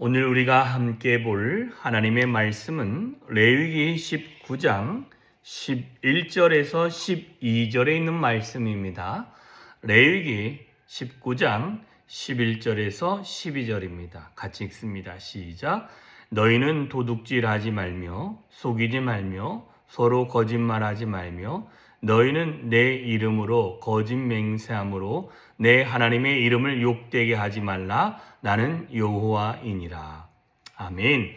오늘 우리가 함께 볼 하나님의 말씀은 레위기 19장 11절에서 12절에 있는 말씀입니다. 레위기 19장 11절에서 12절입니다. 같이 읽습니다. 시작. 너희는 도둑질하지 말며 속이지 말며 서로 거짓말하지 말며 너희는 내 이름으로 거짓 맹세함으로 내 하나님의 이름을 욕되게 하지 말라. 나는 여호와이니라. 아멘.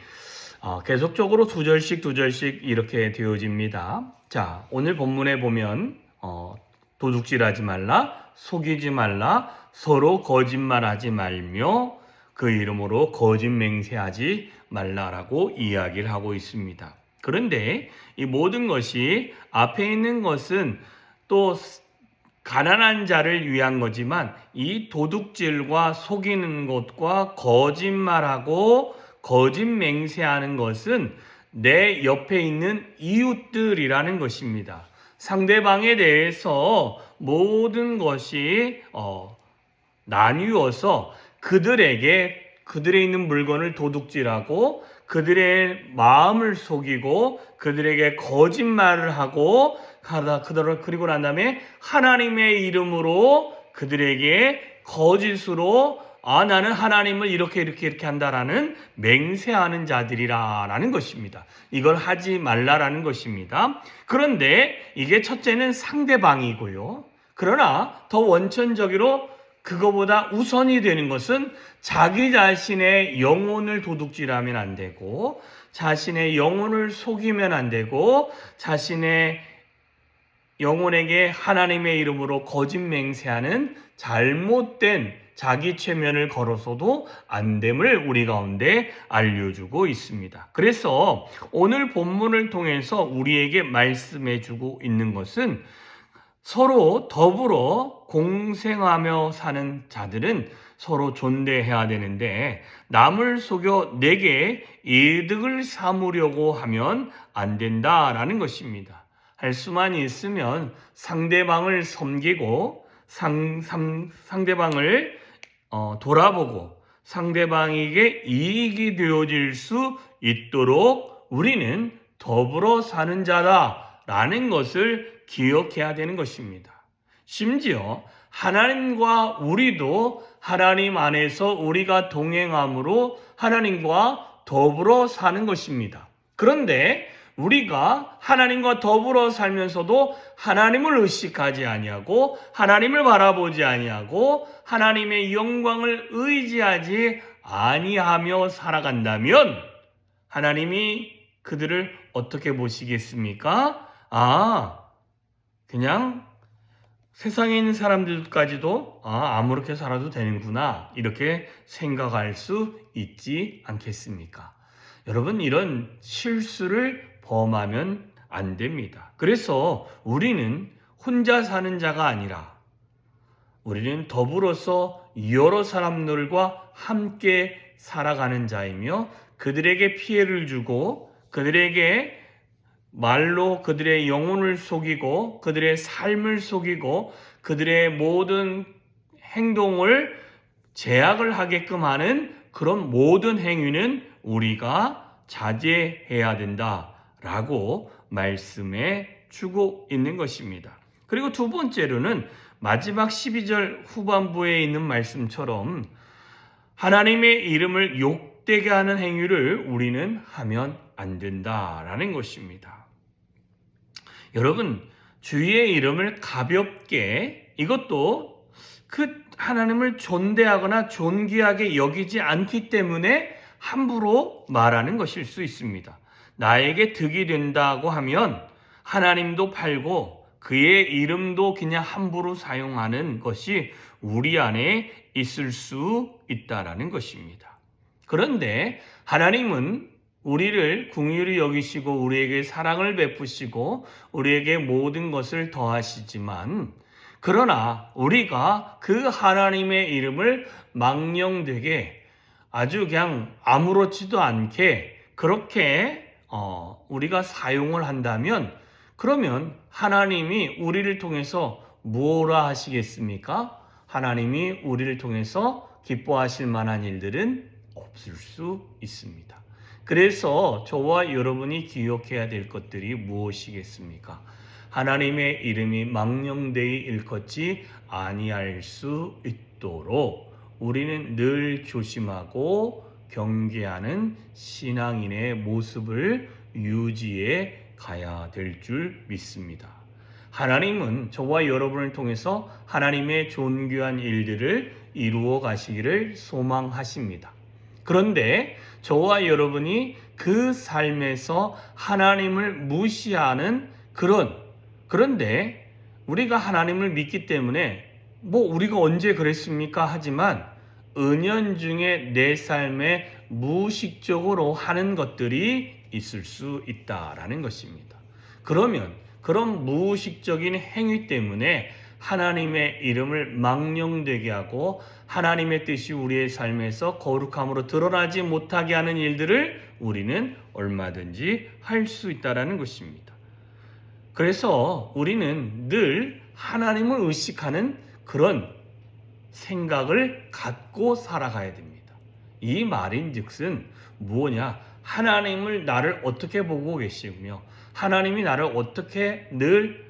어, 계속적으로 두 절씩 두 절씩 이렇게 되어집니다. 자, 오늘 본문에 보면 어, 도둑질하지 말라, 속이지 말라, 서로 거짓말하지 말며 그 이름으로 거짓 맹세하지 말라라고 이야기를 하고 있습니다. 그런데 이 모든 것이 앞에 있는 것은 또 가난한 자를 위한 거지만 이 도둑질과 속이는 것과 거짓말하고 거짓 맹세하는 것은 내 옆에 있는 이웃들이라는 것입니다. 상대방에 대해서 모든 것이 어, 나뉘어서 그들에게 그들의 있는 물건을 도둑질하고 그들의 마음을 속이고 그들에게 거짓말을 하고 그들을 그리고 난 다음에 하나님의 이름으로 그들에게 거짓으로 아 나는 하나님을 이렇게 이렇게 이렇게 한다라는 맹세하는 자들이라라는 것입니다. 이걸 하지 말라라는 것입니다. 그런데 이게 첫째는 상대방이고요. 그러나 더 원천적으로 그거보다 우선이 되는 것은 자기 자신의 영혼을 도둑질하면 안 되고 자신의 영혼을 속이면 안 되고 자신의 영혼에게 하나님의 이름으로 거짓 맹세하는 잘못된 자기 최면을 걸어서도 안 됨을 우리 가운데 알려주고 있습니다. 그래서 오늘 본문을 통해서 우리에게 말씀해 주고 있는 것은 서로 더불어 공생하며 사는 자들은 서로 존대해야 되는데 남을 속여 내게 이득을 삼으려고 하면 안 된다라는 것입니다. 할 수만 있으면 상대방을 섬기고 상, 상, 상대방을 어, 돌아보고 상대방에게 이익이 되어질 수 있도록 우리는 더불어 사는 자다라는 것을 기억해야 되는 것입니다. 심지어 하나님과 우리도 하나님 안에서 우리가 동행함으로 하나님과 더불어 사는 것입니다. 그런데 우리가 하나님과 더불어 살면서도 하나님을 의식하지 아니하고 하나님을 바라보지 아니하고 하나님의 영광을 의지하지 아니하며 살아간다면 하나님이 그들을 어떻게 보시겠습니까? 아, 그냥 세상에 있는 사람들까지도 아, 아무렇게 살아도 되는구나. 이렇게 생각할 수 있지 않겠습니까? 여러분, 이런 실수를 범하면 안 됩니다. 그래서 우리는 혼자 사는 자가 아니라 우리는 더불어서 여러 사람들과 함께 살아가는 자이며 그들에게 피해를 주고 그들에게 말로 그들의 영혼을 속이고 그들의 삶을 속이고 그들의 모든 행동을 제약을 하게끔 하는 그런 모든 행위는 우리가 자제해야 된다라고 말씀해 주고 있는 것입니다. 그리고 두 번째로는 마지막 12절 후반부에 있는 말씀처럼 하나님의 이름을 욕되게 하는 행위를 우리는 하면 안 된다라는 것입니다. 여러분, 주의 이름을 가볍게 이것도 그 하나님을 존대하거나 존귀하게 여기지 않기 때문에 함부로 말하는 것일 수 있습니다. 나에게 득이 된다고 하면 하나님도 팔고 그의 이름도 그냥 함부로 사용하는 것이 우리 안에 있을 수 있다라는 것입니다. 그런데 하나님은 우리를 궁휼히 여기시고 우리에게 사랑을 베푸시고 우리에게 모든 것을 더하시지만 그러나 우리가 그 하나님의 이름을 망령되게 아주 그냥 아무렇지도 않게 그렇게 어, 우리가 사용을 한다면 그러면 하나님이 우리를 통해서 무엇라 하시겠습니까? 하나님이 우리를 통해서 기뻐하실 만한 일들은 없을 수 있습니다. 그래서 저와 여러분이 기억해야 될 것들이 무엇이겠습니까? 하나님의 이름이 망령되이 일컫지 아니할 수 있도록 우리는 늘 조심하고 경계하는 신앙인의 모습을 유지해 가야 될 줄 믿습니다. 하나님은 저와 여러분을 통해서 하나님의 존귀한 일들을 이루어 가시기를 소망하십니다. 그런데 저와 여러분이 그 삶에서 하나님을 무시하는 그런 그런데 우리가 하나님을 믿기 때문에 뭐 우리가 언제 그랬습니까? 하지만 은연중에 내 삶에 무의식적으로 하는 것들이 있을 수 있다라는 것입니다. 그러면 그런 무의식적인 행위 때문에 하나님의 이름을 망령되게 하고 하나님의 뜻이 우리의 삶에서 거룩함으로 드러나지 못하게 하는 일들을 우리는 얼마든지 할 수 있다라는 것입니다. 그래서 우리는 늘 하나님을 의식하는 그런 생각을 갖고 살아가야 됩니다. 이 말인즉슨 무엇냐? 하나님을 나를 어떻게 보고 계시며 하나님이 나를 어떻게 늘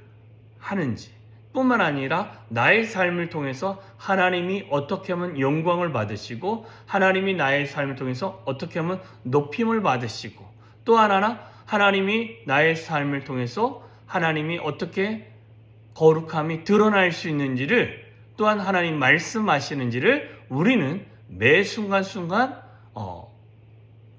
하는지 뿐만 아니라 나의 삶을 통해서 하나님이 어떻게 하면 영광을 받으시고 하나님이 나의 삶을 통해서 어떻게 하면 높임을 받으시고 또 하나는 하나님이 나의 삶을 통해서 하나님이 어떻게 거룩함이 드러날 수 있는지를 또한 하나님 말씀하시는지를 우리는 매 순간순간 어,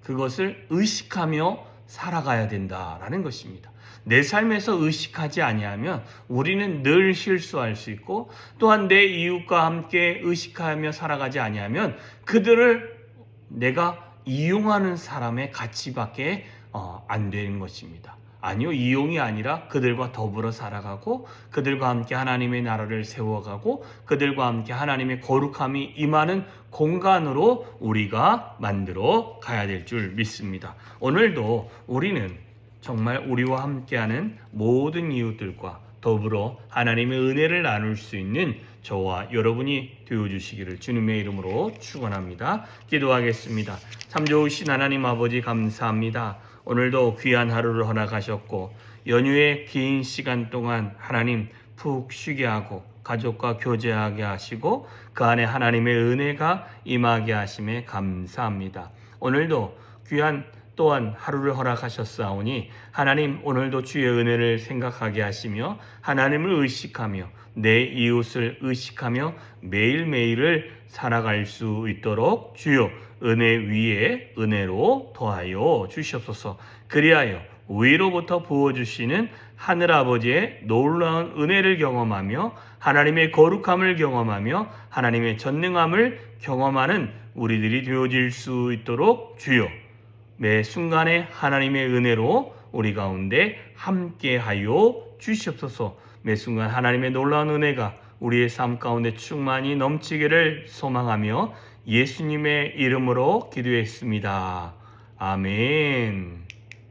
그것을 의식하며 살아가야 된다라는 것입니다. 내 삶에서 의식하지 아니하면 우리는 늘 실수할 수 있고 또한 내 이웃과 함께 의식하며 살아가지 아니하면 그들을 내가 이용하는 사람의 가치밖에 어, 안 되는 것입니다. 아니요, 이용이 아니라 그들과 더불어 살아가고 그들과 함께 하나님의 나라를 세워가고 그들과 함께 하나님의 거룩함이 임하는 공간으로 우리가 만들어 가야 될 줄 믿습니다. 오늘도 우리는 정말 우리와 함께하는 모든 이웃들과 더불어 하나님의 은혜를 나눌 수 있는 저와 여러분이 되어 주시기를 주님의 이름으로 축원합니다. 기도하겠습니다. 참 좋으신 하나님 아버지 감사합니다. 오늘도 귀한 하루를 허락하셨고 연휴의 긴 시간 동안 하나님 푹 쉬게 하고 가족과 교제하게 하시고 그 안에 하나님의 은혜가 임하게 하심에 감사합니다. 오늘도 귀한 또한 하루를 허락하셨사오니 하나님 오늘도 주의 은혜를 생각하게 하시며 하나님을 의식하며 내 이웃을 의식하며 매일매일을 살아갈 수 있도록 주여 은혜 위에 은혜로 더하여 주시옵소서. 그리하여 위로부터 부어주시는 하늘 아버지의 놀라운 은혜를 경험하며 하나님의 거룩함을 경험하며 하나님의 전능함을 경험하는 우리들이 되어질 수 있도록 주여 매 순간에 하나님의 은혜로 우리 가운데 함께하여 주시옵소서. 매 순간 하나님의 놀라운 은혜가 우리의 삶 가운데 충만히 넘치기를 소망하며 예수님의 이름으로 기도했습니다. 아멘.